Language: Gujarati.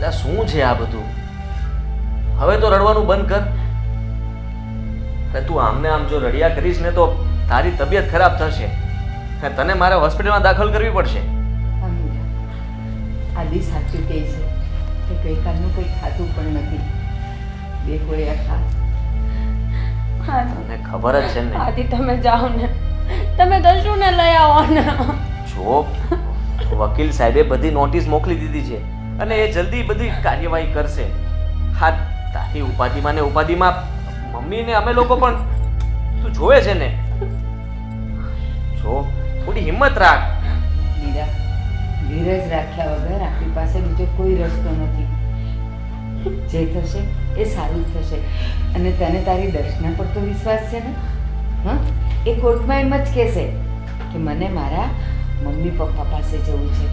એટલે શું છે આ બધું? હવે તો રડવાનું બંધ કર. અરે તું આમને આમ જો રડ્યા કરીશ ને તો તારી તબિયત ખરાબ થશે. તને મારે હોસ્પિટલમાં દાખલ કરવી પડશે. આદિ સાચું કહે છે કે ગઈકાલનું કંઈ ખાતું પણ નથી. બે કોઈ ખા હા તમને ખબર જ છે ને. આદિ તમે જાઓ ને. તમે દશુને લઈ આવો ને? જો વકીલ સાહેબે બધી નોટિસ મોકલી દીધી છે. અને એ જલ્દી બધી કાર્યવાહી કરશે. હા, તારી ઉપાધિમાં ને ઉપાધિમાં મમ્મી ને અમે લોકો પણ તું જોવે છે ને? જો, થોડી હિંમત રાખ. બીજા ધીરજ રાખ્યા વગર આપણી પાસે બીજો કોઈ રસ્તો નથી. જે થશે એ સારું થશે. અને તને તારી દર્શના પર તો વિશ્વાસ છે ને? હા? એ કોર્ટમાં એમ જ કહેશે કે મને મારા મમ્મી પપ્પા પાસે જવું છે.